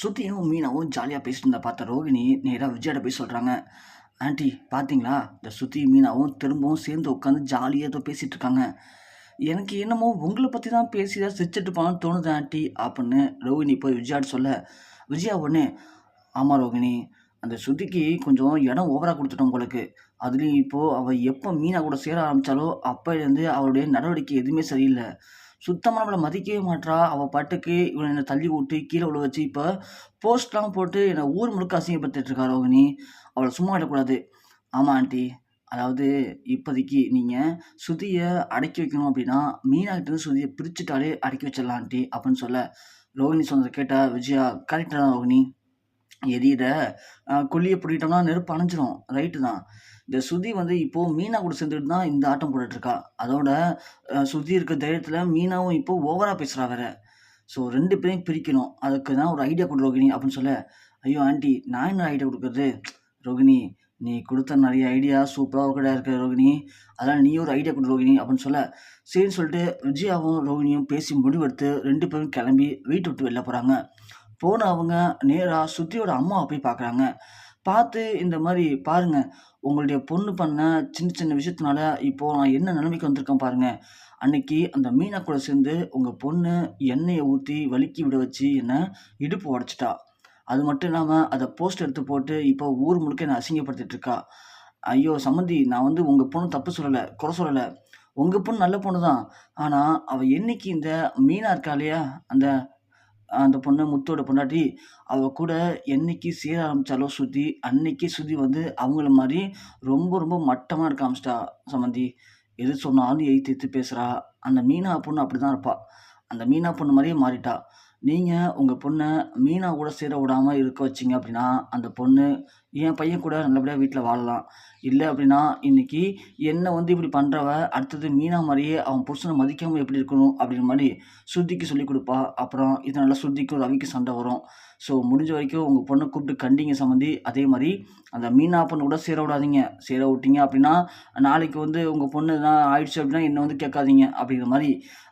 ஸ்ருதியும் மீனாவும் ஜாலியாக பேசிட்டு இருந்த பார்த்த ரோகிணி நேராக விஜயாட்ட போய் சொல்கிறாங்க ஆண்டி பார்த்தீங்களா இந்த ஸ்ருதி மீனாவும் திரும்பவும் சேர்ந்து உட்காந்து ஜாலியாக ஏதோ பேசிகிட்டு இருக்காங்க. எனக்கு என்னமோ உங்களை பற்றி தான் பேசி தான் சிரிச்சிட்டு போனான்னு தோணுது ஆண்டி அப்படின்னு ரோகிணி போய் விஜயாட்டு சொல்ல விஜயா உடனே ஆமாம் ரோகிணி அந்த ஸ்ருதிக்கு கொஞ்சம் இடம் ஓவராக கொடுத்துட்டோம் உங்களுக்கு. அதுலேயும் இப்போது அவள் எப்போ மீனா கூட சேர ஆரம்பித்தாலோ அப்போலேருந்து அவளுடைய நடவடிக்கை எதுவுமே சரியில்லை. சுத்தமாக நம்மளை மதிக்கவே மாட்டா அவள் பாட்டுக்கு இவனை என்னை தள்ளி விட்டு கீழே விழ வச்சு இப்போ போஸ்ட்லாம் போட்டு என்னை ஊர் முழுக்க அசிங்கப்படுத்திட்டு இருக்கா ரோகிணி. அவளை சும்மா விடக்கூடாது. ஆமாம் ஆண்டி. அதாவது இப்போதைக்கு நீங்கள் சுதியை அடக்கி வைக்கணும் அப்படின்னா மீனாகிட்ட சுதியை பிரிச்சுட்டாலே அடக்கி வச்சிடலாம் ஆண்டி அப்படின்னு சொல்ல ரோகிணி சொன்னதை கேட்டால் விஜயா கரெக்டாக தான் ரோகிணி. எரியிற கொல்லியை பிடிக்கிட்டோம்னா நெருப்பு அணைஞ்சிரும். ரைட்டு தான். இந்த சுதி வந்து இப்போது மீனா கூட சேர்ந்துட்டு தான் இந்த ஆட்டம் போட்டுட்ருக்கா. அதோட சுதி இருக்க தைரியத்தில் மீனாவும் இப்போ ஓவராக பேசுகிறா வேற. ஸோ ரெண்டு பேரையும் பிரிக்கணும். அதுக்கு தான் ஒரு ஐடியா கொடு ரோகிணி அப்படின்னு சொல்ல. ஐயோ ஆண்டி நான் என்ன ஐடியா கொடுக்குறது? ரோகிணி நீ கொடுத்த நிறைய ஐடியா சூப்பராக ஒரு இருக்க ரோகிணி. அதனால் நீ ஒரு ஐடியா கொடு ரோகிணி அப்படின்னு சொல்ல. சரின்னு சொல்லிட்டு விஜயாவும் ரோகிணியும் பேசி முடிவெடுத்து ரெண்டு பேரும் கிளம்பி வீட்டை விட்டு வெளில போகிறாங்க போன அவங்க நேராக சுத்தியோட அம்மாவை போய் பார்க்குறாங்க பார்த்து இந்த மாதிரி பாருங்க. உங்களுடைய பொண்ணு பண்ண சின்ன சின்ன விஷயத்தினால இப்போ நான் என்ன நிலைமைக்கு வந்திருக்கேன் பாருங்க. அன்னைக்கு அந்த மீனா கூட சேர்ந்து உங்கள் பொண்ணு எண்ணெயை ஊற்றி வலுக்கி விட வச்சு என்னை இடுப்பு உடச்சிட்டா. அது மட்டும் இல்லாமல் அதை போஸ்ட் எடுத்து போட்டு இப்போ ஊர் முழுக்க என்னை அசிங்கப்படுத்திட்டு இருக்கா. ஐயோ சம்மந்தி நான் வந்து உங்கள் பொண்ணு தப்பு சொல்லலை குறை சொல்லலை. உங்கள் பொண்ணு நல்ல பொண்ணு தான் ஆனால் அவள் என்னைக்கு இந்த மீனா இருக்கா இல்லையா? அந்த அந்த பொண்ணு முத்தோட பொண்டாட்டி அவ கூட என்னைக்கு சேர ஆரம்பிச்சாலோ சுதி அன்னைக்கு சுதி வந்து அவங்கள மாதிரி ரொம்ப ரொம்ப மட்டமாக இருக்க ஆரம்பிச்சிட்டா சம்மந்தி எது சொன்னாலும் எய்த்து எய்த்து பேசுகிறா அந்த மீனா பொண்ணு அப்படி தான் இருப்பாள் அந்த மீனா பொண்ணு மாதிரியே மாறிட்டா. நீங்கள் உங்கள் பொண்ணை மீனா கூட சேர விடாமல் இருக்க வச்சிங்க அப்படின்னா அந்த பொண்ணு என் பையன் கூட நல்லபடியாக வீட்டில் வாழலாம். இல்லை அப்படின்னா இன்னைக்கு என்னை வந்து இப்படி பண்ணுறவ அடுத்தது மீனா மாதிரியே அவன் புருஷனை மதிக்காமல் எப்படி இருக்கணும் அப்படின்ற மாதிரி ஸ்ருதிக்கு சொல்லிக் கொடுப்பா. அப்புறம் இதனால் ஸ்ருதிக்கும் ரவிக்கும் சண்டை வரும். ஸோ முடிஞ்ச வரைக்கும் உங்கள் பொண்ணை கூப்பிட்டு கண்டிங்க சம்மந்தி. அதே மாதிரி அந்த மீனா பொண்ணு கூட சேர விடாதீங்க. சேர விட்டீங்க அப்படின்னா நாளைக்கு வந்து உங்கள் பொண்ணு எதனா ஆயிடுச்சு அப்படின்னா என்னை வந்து கேட்காதீங்க அப்படிங்கிற மாதிரி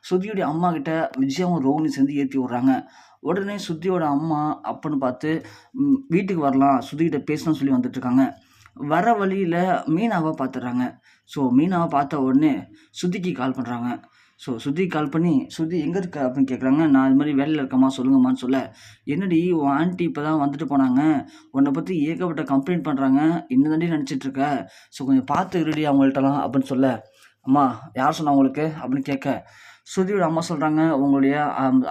ஸ்ருதியுடைய அம்மா கிட்ட விஜயாவும் ரோஹினி சேர்ந்து ஏற்றி விட்றாங்க. உடனே ஸ்ருதியோட அம்மா அப்பன்னு பார்த்து வீட்டுக்கு வரலாம். ஸ்ருதிகிட்ட பேசணும்னு சொல்லி வந்துட்டு இருக்காங்க. வர வழியில் மீனாவை பார்த்துடுறாங்க ஸோ மீனாவை பார்த்த உடனே சுதிக்கு கால் பண்ணுறாங்க ஸோ சுதி கால் பண்ணி சுதி எங்கே இருக்க? அப்படின்னு கேட்குறாங்க நான் இது மாதிரி வேலையில் இருக்கம்மா சொல்லுங்கம்மான்னு சொல்ல. என்னடி உன் ஆண்டி இப்போ தான் வந்துட்டு போனாங்க. உன்னை பற்றி ஏகப்பட்ட கம்ப்ளைண்ட் பண்ணுறாங்க இன்னும் தாண்டி நினச்சிட்டு ஸோ கொஞ்சம் பார்த்து இருடி அவங்கள்ட்டலாம் அப்படின்னு சொல்ல. அம்மா யார் சொன்னா உங்களுக்கு? அப்படின்னு கேட்க ஸ்ருதியோட அம்மா சொல்கிறாங்க உங்களுடைய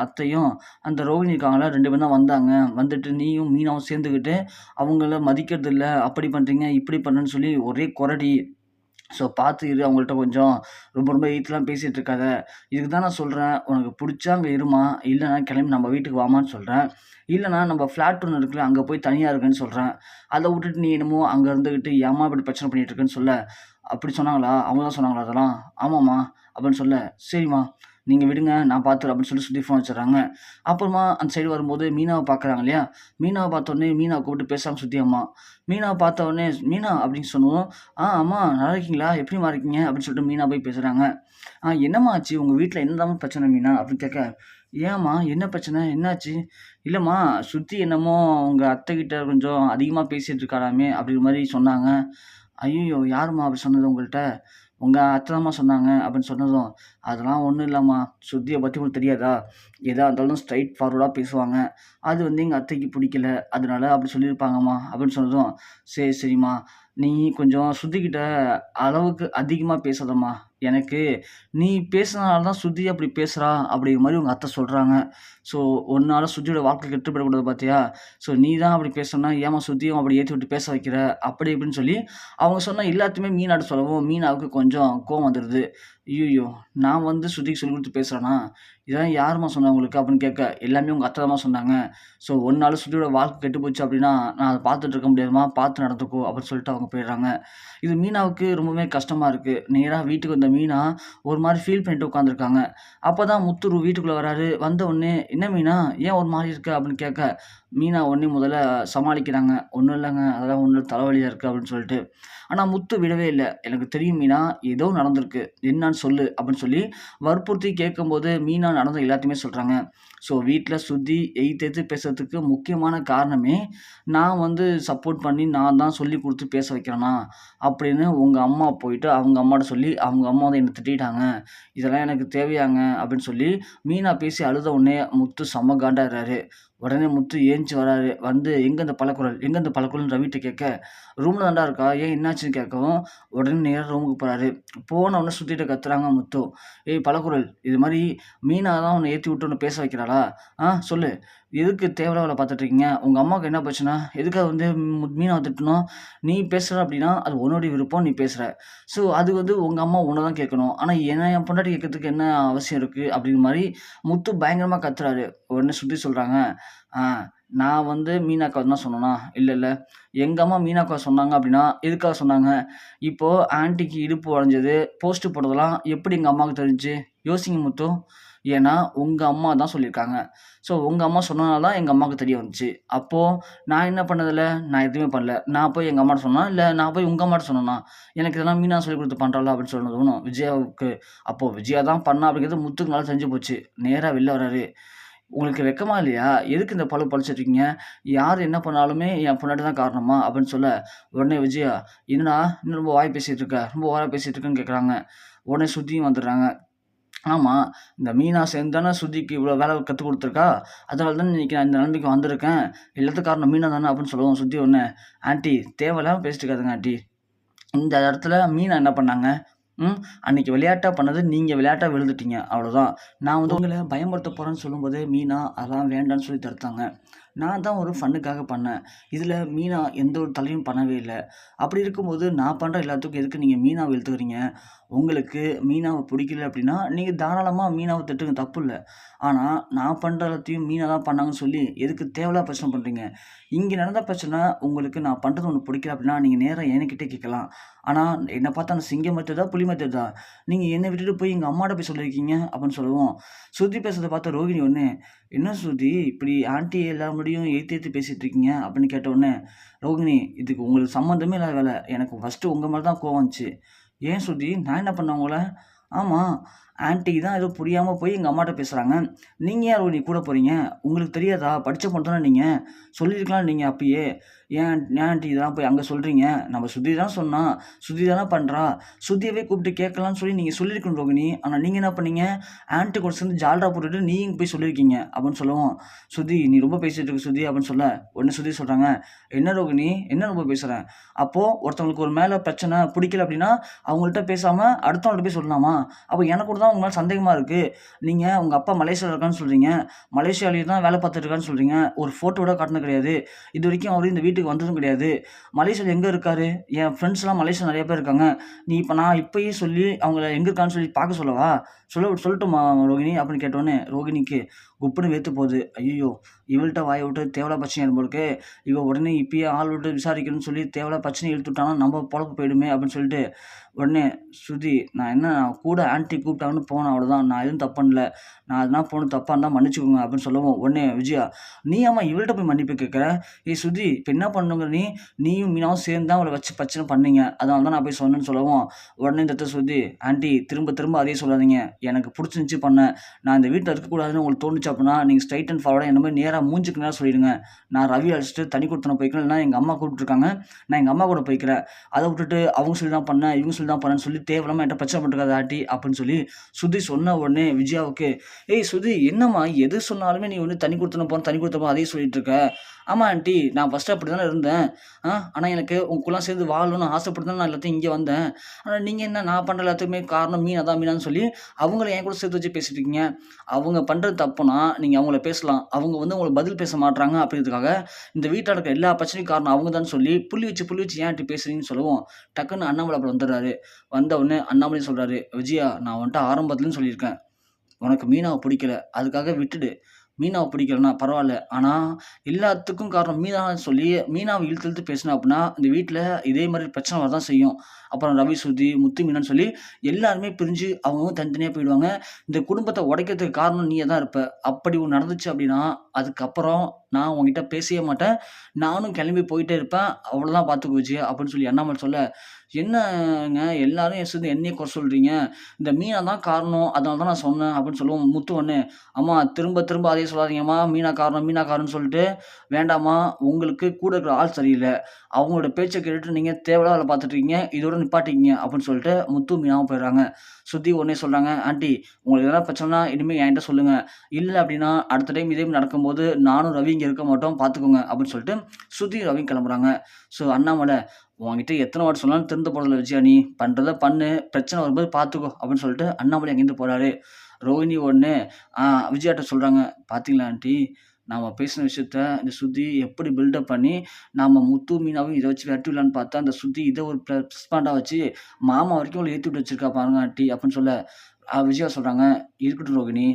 அத்தையும் அந்த ரோகிணி இருக்காங்களா ரெண்டு பேரும் தான் வந்தாங்க. வந்துட்டு நீயும் மீனாவும் சேர்ந்துக்கிட்டு அவங்கள மதிக்கிறது இல்லை அப்படி பண்ணுறீங்க இப்படி பண்ணுன்னு சொல்லி ஒரே குரடி ஸோ பார்த்து இரு அவங்கள்ட்ட கொஞ்சம் ரொம்ப ரொம்ப எயித்துலாம் பேசிகிட்டு இருக்காத. இதுக்கு தான் நான் சொல்கிறேன் உனக்கு பிடிச்சா அங்கே இருமா. இல்லைனா கிளம்பி நம்ம வீட்டுக்கு வாமான்னு சொல்கிறேன் இல்லைனா நம்ம ஃப்ளாட் ஒன்று இருக்குல்ல அங்கே போய் தனியாக இருக்குன்னு சொல்கிறேன் அதை விட்டுட்டு நீ என்னமோ அங்கே இருந்துக்கிட்டு ஏம்மா இப்படி பிரச்சனை பண்ணிகிட்டு இருக்குன்னு சொல்ல. அப்படி சொன்னாங்களா? அவங்க தான் சொன்னாங்களா அதெல்லாம்? ஆமாம்மா அப்படின்னு சொல்ல. சரிம்மா. நீங்கள் விடுங்க நான் பார்த்துறேன் அப்படின்னு சொல்லி சுற்றி ஃபோன் வச்சுறாங்க அப்புறமா அந்த சைடு வரும்போது மீனாவை பார்க்குறாங்க இல்லையா? மீனாவை பார்த்தோன்னே உடனே மீனாவை கூப்பிட்டு பேசாமல் சுற்றி அம்மா. மீனாவை பார்த்த உடனே மீனா அப்படின்னு சொன்னதும் ஆ அம்மா நல்லா இருக்கீங்களா? எப்படிம்மா இருக்கீங்க? அப்படின்னு சொல்லிட்டு மீனா போய் பேசுகிறாங்க ஆ என்னம்மா ஆச்சு? உங்கள் வீட்டில் என்னதாம்மா பிரச்சனை மீனா? அப்படின்னு கேட்க ஏம்மா என்ன பிரச்சனை? என்னாச்சு? இல்லைம்மா சுற்றி என்னமோ உங்கள் அத்தைக்கிட்ட கொஞ்சம் அதிகமாக பேசிகிட்டு இருக்காராமே அப்படிங்கிற மாதிரி சொன்னாங்க. ஐயோ யாரும்மா அப்படி சொன்னது உங்கள்கிட்ட உங்கள் அத்தைதாம்மா சொன்னாங்க அப்படின்னு சொன்னதும் அதெல்லாம் ஒன்றும் இல்லைம்மா. சுத்தியை பற்றி உங்களுக்கு தெரியாதா? எதாக இருந்தாலும் ஸ்ட்ரைட் ஃபார்வர்டாக பேசுவாங்க. அது வந்து எங்கள் அத்தைக்கு பிடிக்கல. அதனால அப்படி சொல்லியிருப்பாங்கம்மா. அப்படின்னு சொன்னதும் சரி சரிம்மா. நீ கொஞ்சம் சுத்திக்கிட்ட அளவுக்கு அதிகமாக பேசாதம்மா. எனக்கு நீ பேசுனதால தான் சுத்தி அப்படி பேசுகிறா அப்படிங்கிற மாதிரி உங்கள் அத்தை சொல்கிறாங்க ஸோ ஒன்றால் சுத்தியோட வாழ்க்கை கெட்டு போயிடக்கூடாது பார்த்தியா ஸோ நீ தான் அப்படி பேசணும்னா ஏமா சுத்தியும் அப்படி ஏற்றி விட்டு பேச வைக்கிற? அப்படி இப்படின்னு சொல்லி அவங்க சொன்னால் எல்லாத்தையுமே மீனாட்ட சொல்லவும் மீனாவுக்கு கொஞ்சம் கோவம் வந்துடுது ஐயோ நான் வந்து ஸ்ருதிக்கு சொல்லி கொடுத்து பேசுகிறேன்னா இதெல்லாம் யாரும்மா சொன்னாங்க உங்களுக்கு? அப்படின்னு கேட்க எல்லாமே உங்கள் அத்தை தான் சொன்னாங்க. ஸோ ஒரு நாள் ஸ்ருதியோட வாழ்க்கை கெட்டு போச்சு அப்படின்னா நான் அதை பார்த்துட்டு இருக்க முடியாதுமா பார்த்து நடந்துக்கோ அப்படின்னு சொல்லிட்டு அவங்க போயிடுறாங்க. இது மீனாவுக்கு ரொம்பவே கஷ்டமாக இருக்குது நேராக வீட்டுக்கு வந்த இருந்த மீனா ஒரு மாதிரி ஃபீல் பண்ணிட்டு உட்காந்துருக்காங்க அப்போ தான் முத்துரு வீட்டுக்குள்ளே வராரு. வந்த உடனே என்ன மீனா? ஏன் ஒரு மாதிரி இருக்கு? அப்படின்னு கேட்க மீனா உடனே முதல்ல சமாளிக்கிறாங்க. ஒன்றும் இல்லைங்க. அதெல்லாம் ஒன்றும் தலைவலியாக இருக்குது அப்படின்னு சொல்லிட்டு. ஆனால் முத்து விடவே இல்லை. எனக்கு தெரியும் மீனா. ஏதோ நடந்திருக்கு. என்னன்னு சொல்லு. அப்படின்னு சொல்லி வற்புறுத்தி கேட்கும்போது மீனா நடந்த எல்லாத்தையுமே சொல்கிறாங்க ஸோ வீட்டில் சுற்றி எய்த்து எய்த்து பேசுறதுக்கு முக்கியமான காரணமே நான் வந்து சப்போர்ட் பண்ணி நான் தான் சொல்லி கொடுத்து பேச வைக்கிறேனா? அப்படின்னு உங்கள் அம்மா போயிட்டு அவங்க அம்மாட்ட சொல்லி அவங்க அம்மா வந்து என்னை திட்டிட்டாங்க. இதெல்லாம் எனக்கு தேவையாங்க அப்படின்னு சொல்லி மீனா பேசி அழுத உடனே முத்து செம்ம காண்டாகிறாரு உடனே முத்து ஏஞ்சி வராரு. வந்து எங்கே இந்த பழக்குரல் எங்கே இந்த பழக்குரல் ரவிட்ட கேட்க ரூமில் தாண்டா இருக்கா? ஏன் என்னாச்சுன்னு கேட்கவும் உடனே நேராக ரூமுக்கு போகிறாரு போன உடனே சுற்றிட்டு கத்துறாங்க முத்து. ஏய் பழக்குரல் இது மாதிரி மீனாக தான் உன்னை ஏற்றி விட்டு ஒன்று பேச வைக்கிறாளா? ஆ சொல்லு. எதுக்கு தேவையில்ல பார்த்துட்ருக்கீங்க உங்கள் அம்மாவுக்கு என்ன பிரச்சனை? எதுக்காக வந்து மீனை மீனாவை திட்டணும்? நீ பேசுகிற அப்படின்னா அது உன்னுடைய விருப்பம் நீ பேசுகிற ஸோ அது வந்து உங்கள் அம்மா உன்னை தான் கேட்கணும். ஆனால் என்ன என் பொண்டாட்டி கேட்கறதுக்கு என்ன அவசியம் இருக்குது அப்படிங்கிற மாதிரி முத்து பயங்கரமாக கத்துறாரு. உடனே சுற்றி சொல்கிறாங்க நான் வந்து மீனாக்கா தான் சொன்னேனா? இல்லை இல்லை. எங்கள் அம்மா மீனாக்கா சொன்னாங்க அப்படின்னா எதுக்காக சொன்னாங்க? இப்போது ஆன்ட்டிக்கு இடுப்பு உடஞ்சது போஸ்ட்டு போட்டதெல்லாம் எப்படி எங்கள் அம்மாவுக்கு தெரிஞ்சு? யோசிங்க முத்து. ஏன்னா உங்கள் அம்மா தான் சொல்லியிருக்காங்க. ஸோ உங்கள் அம்மா சொன்னனால தான் எங்கள் அம்மாவுக்கு தெரிய வந்துச்சு. அப்போது நான் என்ன பண்ணதில்ல? நான் எதுவுமே பண்ணல. நான் போய் எங்கள் அம்மாட்ட சொன்னா இல்லை நான் போய் உங்கள் அம்மாட்ட சொன்னேன்னா எனக்கு இதெல்லாம் மீனா சொல்லி கொடுத்து பண்ணுறாள் அப்படின்னு சொன்னது தோணும். விஜயாவுக்கு. அப்போது விஜயா தான் பண்ணா அப்படிங்கிறது முத்துக்கு நல்லா தெரிஞ்சு போச்சு. நேராக வெளில வராரு. உங்களுக்கு வெக்கமா இல்லையா? எதுக்கு இந்த பழு பழிச்சிருக்கீங்க யார் என்ன பண்ணாலுமே என் பொண்டாட்டி தான் காரணமா? அப்படின்னு சொல்ல உடனே விஜயா என்னடா இன்னும் ரொம்ப வாய் பேசிகிட்டு இருக்க? ரொம்ப வாய் பேசிகிட்டு இருக்கேன்னு கேட்குறாங்க உடனே சுத்தியும் வந்துடுறாங்க. ஆமாம் இந்த மீனா சேர்ந்து தானே சுதிக்கு இவ்வளோ வேலை கற்றுக் கொடுத்துருக்கா? அதனால தான் இன்னைக்கு நான் இந்த நிலைமைக்கு வந்திருக்கேன். எல்லாத்துக்கும் காரணம் மீனா தானே? அப்படின்னு சொல்லுவோம் சுற்றி ஒன்று ஆண்டி தேவையில்லாமல் பேசிட்டு இருக்காதுங்க ஆண்டி. இந்த இடத்துல மீனா என்ன பண்ணாங்க? ம் அன்னைக்கு விளையாட்டாக பண்ணது நீங்கள் விளையாட்டாக விழுந்துட்டீங்க. அவ்வளோதான் நான் வந்து உங்களை பயமுறுத்த போகிறேன்னு சொல்லும்போது மீனா அதெல்லாம் வேண்டான்னு சொல்லி தடுத்தாங்க. நான் தான் ஒரு ஃபன்னுக்காக பண்ணேன். இதில் மீனா எந்த ஒரு தலையும் பண்ணவே இல்லை. அப்படி இருக்கும்போது நான் பண்ணுற எல்லாத்துக்கும் எதுக்கு நீங்கள் மீனாவை இழுத்துக்கிறீங்க? உங்களுக்கு மீனாவை பிடிக்கல அப்படின்னா நீங்கள் தாராளமாக மீனாவை திட்டுங்க தப்பு இல்லை ஆனால் நான் பண்ணுறதையும் மீனாக தான் பண்ணாங்கன்னு சொல்லி எதுக்கு தேவையில்லா பிரச்சனை பண்ணுறீங்க இங்கே நடந்த பிரச்சனை உங்களுக்கு நான் பண்ணுறது ஒன்று பிடிக்கல அப்படின்னா நீங்கள் நேராக என்கிட்டே கேட்கலாம். ஆனால் என்னை பார்த்தா அந்த சிங்கம் மத்ததா புலி மத்ததா நீங்கள் என்னை விட்டுட்டு போய் எங்கள் அம்மாட்ட போய் சொல்லியிருக்கீங்க அப்படின்னு சொல்லுவோம். ஸ்ருதி பேசுறதை பார்த்தா ரோகிணி ஒன்று என்ன ஸ்ருதி இப்படி ஆண்டி எல்லா முடியும் ஏற்றி ஏற்றி பேசிகிட்டு இருக்கீங்க? அப்படின்னு கேட்ட உடனே ரோகிணி இதுக்கு உங்களுக்கு சம்மந்தமே இல்லாத வேலை. எனக்கு ஃபஸ்ட்டு உங்கள் மேலே தான் கோவம் வந்துச்சு. ஏன் சுத்தி நான் என்ன பண்ண உங்களை? ஆமாம் ஆன்ட்டிக்கு தான் ஏதோ புரியாமல் போய் எங்கள் அம்மாட்ட பேசுகிறாங்க நீங்கள் யார் நீ கூட போகிறீங்க உங்களுக்கு தெரியாதா? படித்த பொண்ணு தானே நீங்கள் சொல்லியிருக்கலாம் நீங்கள் அப்பயே. ஏன் ஏன் இதெல்லாம் போய் அங்கே சொல்கிறீங்க நம்ம சுதி தான் சொன்னால் சுதி தானே பண்ணுறா சுதியவே கூப்பிட்டு கேட்கலான்னு சொல்லி நீங்கள் சொல்லியிருக்கணும் ரோகிணி. ஆனால் நீங்கள் என்ன பண்ணீங்க? ஆன்ட்டி கூட சேர்ந்து ஜால்ரா போட்டுட்டு நீங்கள் போய் சொல்லியிருக்கீங்க அப்படின்னு சொல்லுவோம். சுதி நீ ரொம்ப பேசிகிட்டு இருக்க சுதி அப்படின்னு சொல்ல. உடனே சுதி சொல்கிறாங்க என்ன ரோகிணி? என்ன ரொம்ப பேசுகிறேன் அப்போது ஒருத்தவங்களுக்கு ஒரு மேலே பிரச்சனை பிடிக்கல அப்படின்னா அவங்கள்ட்ட பேசாமல் அடுத்தவங்கள்ட்ட போய் சொல்லலாமா? அப்போ எனக்கு கூட தான் உங்களால் மேலே சந்தேகமாக இருக்குது நீங்கள் உங்கள் அப்பா மலேசியாவில் இருக்கான்னு சொல்கிறீங்க மலேசியாவிலேயே தான் வேலை பார்த்துட்டு இருக்கான்னு சொல்கிறீங்க ஒரு ஃபோட்டோட காட்டினது கிடையாது. இது வரைக்கும் அவரும் இந்த வீட்டுக்கு வந்ததும் கிடையாது. மலேசியாவில் எங்கே இருக்காரு? என் ஃப்ரெண்ட்ஸ்லாம் மலேசியா நிறைய பேர் இருக்காங்க. நீ இப்போ நான் இப்போயே சொல்லி அவங்கள எங்கே இருக்கான்னு சொல்லி பார்க்க சொல்லவா? சொல்ல சொல்லட்டுமா ரோகிணி? அப்படின்னு கேட்டோன்னே ரோகிணிக்கு குப்புன்னு வேத்து போகுது. ஐயோ இவள்கிட்ட வாயை விட்டு தேவையில்லா பிரச்சனை நம்மளுக்கு இவள் உடனே இப்பயே ஆள் விட்டு விசாரிக்கணும்னு சொல்லி தேவையில்லா பிரச்சனை இழுத்து விட்டானா நம்ம பொழப்பு போயிடுமே அப்படின்னு சொல்லிட்டு உடனே ஸ்ருதி நான் என்ன நான் கூட ஆன்ட்டி கூப்பிட்டாங்கன்னு போனேன் அவ்வளோதான் நான் எதுவும் தப்பு பண்ணல. நான் அதெல்லாம் போன தப்பாக இருந்தால் மன்னிச்சுக்கோங்க அப்படின்னு சொல்லவும் உடனே விஜயா நீ ஆமா இவள்கிட்ட போய் மன்னிப்பு கேட்குற? ஏய் சுதி இப்போ என்ன பண்ணுங்க நீ? நீயும் மீனாவும் சேர்ந்து தான் அவளை வச்சு பிரச்சனை பண்ணீங்க. அதனால தான் நான் போய் சொன்னேன்னு சொல்லவும் உடனே இந்த இடத்துல சுதி ஆன்ட்டி திரும்ப திரும்ப அதே சொல்லாதீங்க. எனக்கு பிடிச்சிருந்துச்சி பண்ணேன் நான் இந்த வீட்டில் இருக்கக்கூடாதுன்னு உங்களுக்கு தோணுச்சு அப்படின்னா நீங்கள் ஸ்ட்ரைட் அண்ட் ஃபார்வர்டாக என்ன மாதிரி நேராக மூஞ்சுக்கு நேராக சொல்லிடுங்க. நான் ரவி அழைச்சிட்டு தனி கொடுத்தன போய்க்கிறேன். இல்லைனா எங்கள் அம்மா கூப்பிட்டுருக்காங்க. நான் எங்கள் அம்மா கூட போய்க்கிறேன். அதை விட்டுட்டு அவங்க சொல்லி தான் பண்ணேன் இவங்க சொல்லி தான் பண்ணேன்னு சொல்லி தேவையில்லாமல் என்கிட்ட பிரச்சனை பண்ணிருக்காது ஆட்டி அப்படின்னு சொல்லி சுதி சொன்ன உடனே விஜயாவுக்கு ஏய் சுதி என்னம்மா? எது சொன்னாலுமே நீ வந்து தனி கொடுத்தன போன தனி கொடுத்தப்போ அதே சொல்லிட்டு இருக்க. ஆமாம் ஆண்டி நான் ஃபஸ்ட்டு அப்படி தானே இருந்தேன். ஆ ஆனால் எனக்கு உங்களுக்குலாம் சேர்ந்து வாழணும்னு ஆசைப்பட்டு தான் நான் எல்லாத்தையும் இங்கே வந்தேன். ஆனால் நீங்கள் என்ன நான் பண்ணுற எல்லாத்துக்குமே காரணம் மீன் அதான் மீனான்னு சொல்லி அவங்கள என் கூட சேர்த்து வச்சு பேசிட்டு இருக்கீங்க. அவங்க பண்ணுறது தப்புனா நீங்கள் அவங்கள பேசலாம். அவங்க வந்து உங்களுக்கு பதில் பேச மாட்டாங்க அப்படிங்கிறதுக்காக இந்த வீட்டில் இருக்கிற எல்லா பிரச்சனையும் காரணம் அவங்க தான் சொல்லி புள்ளி வச்சு புள்ளி வச்சு ஏன் இப்படி பேசுறீங்கன்னு சொல்லுவோம். டக்குன்னு அண்ணாமலை அப்படி வந்துடுறாரு. வந்த உடனே அண்ணாமலை சொல்கிறாரு விஜயா நான் வந்துட்டு ஆரம்பத்துலேருந்து சொல்லியிருக்கேன். உனக்கு மீனாவை பிடிக்கல. அதுக்காக விட்டுடு. மீனாவை பிடிக்கலன்னா பரவாயில்ல. ஆனால் எல்லாத்துக்கும் காரணம் மீனா சொல்லி மீனாவை இழுத்து இழுத்து பேசின அப்படின்னா, இந்த வீட்டில் இதே மாதிரி பிரச்சனை வரதான் செய்யும். அப்புறம் ரவி, சுதி முத்து மீனான்னு சொல்லி எல்லாருமே பிரிஞ்சு அவங்கவங்க தனித்தனியாக போயிடுவாங்க. இந்த குடும்பத்தை உடைக்கிறதுக்கு காரணம் நீயே தான் இருப்ப. அப்படி ஒன்று நடந்துச்சு அப்படின்னா, அதுக்கப்புறம் நான் உங்ககிட்ட பேசவே மாட்டேன். நானும் கிளம்பி போயிட்டே இருப்பேன். அவ்வளோதான் பார்த்துக்கோச்சு அப்படின்னு சொல்லி அண்ணாமல் சொல்ல, என்னங்க எல்லாரும் சேர்ந்து என்னையே குறை சொல்கிறீங்க இந்த மீனா தான் காரணம். அதனால தான் நான் சொன்னேன் அப்படின்னு சொல்லுவோம் முத்து ஒன்று அம்மா திரும்ப திரும்ப அதையே சொல்லாதீங்கம்மா. மீனா காரணம், மீனா காரணம்னு சொல்லிட்டு, வேண்டாம்மா உங்களுக்கு கூட இருக்கிற ஆள் சரியில்லை அவங்களோட பேச்சை கேட்டுட்டு நீங்கள் தேவையில்லாத அதில் பார்த்துட்டு இருக்கீங்க. இதோட நிப்பாட்டிக்கிங்க அப்படின்னு சொல்லிட்டு முத்து, மீனாவும் போயிடுறாங்க. சுத்தி உடனே சொல்கிறாங்க ஆண்டி உங்களுக்கு எதனா பிரச்சனைனா இனிமே என்கிட்ட சொல்லுங்கள் இல்லை அப்படின்னா அடுத்த டைம் இதே நடக்கும்போது நானும் ரவி இங்கே இருக்க மாட்டோம் பார்த்துக்கோங்க அப்படின்னு சொல்லிட்டு சுத்தி ரவி கிளம்புறாங்க. ஸோ அண்ணாமலை உங்ககிட்ட எத்தனை வாட்டி சொன்னாலும் திருந்த போகிறதில்ல விஜயா நீ. பண்ணுறத பண்ணு. பிரச்சனை வரும்போது பார்த்துக்கோ அப்படின்னு சொல்லிட்டு அண்ணாமலை அங்கேருந்து போகிறாரு ரோகிணி ஒன்று ஆ விஜயாட்ட சொல்கிறாங்க பார்த்தீங்களா ஆண்டி நாம் பேசின விஷயத்த இந்த சுத்தி எப்படி பில்டப் பண்ணி நாம் முத்து, மீனாவும் இதை வச்சு விரட்டி விடலான்னு பார்த்தா, அந்த சுத்தி இதை ஒரு ப்ளஸ் வச்சு மாமா வரைக்கும் அவளை ஏற்றி விட்டு வச்சிருக்கா பாருங்க ஆண்டி அப்படின்னு சொல்ல, விஜயா சொல்கிறாங்க இருக்கட்டும் ரோகிணி.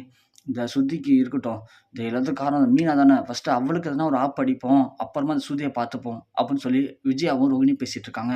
இந்த சுத்திக்கு இருக்கட்டும். இது எல்லாத்துக்கும் காரணம் மீனா தானே. ஃபர்ஸ்ட்டு அவளுக்கு எதனா ஒரு ஆப்பு அடிப்போம். அப்புறமா அந்த சுதிய பார்த்துப்போம் அப்படின்னு சொல்லி விஜயாவும், ரோகிணியும் பேசிகிட்டு இருக்காங்க.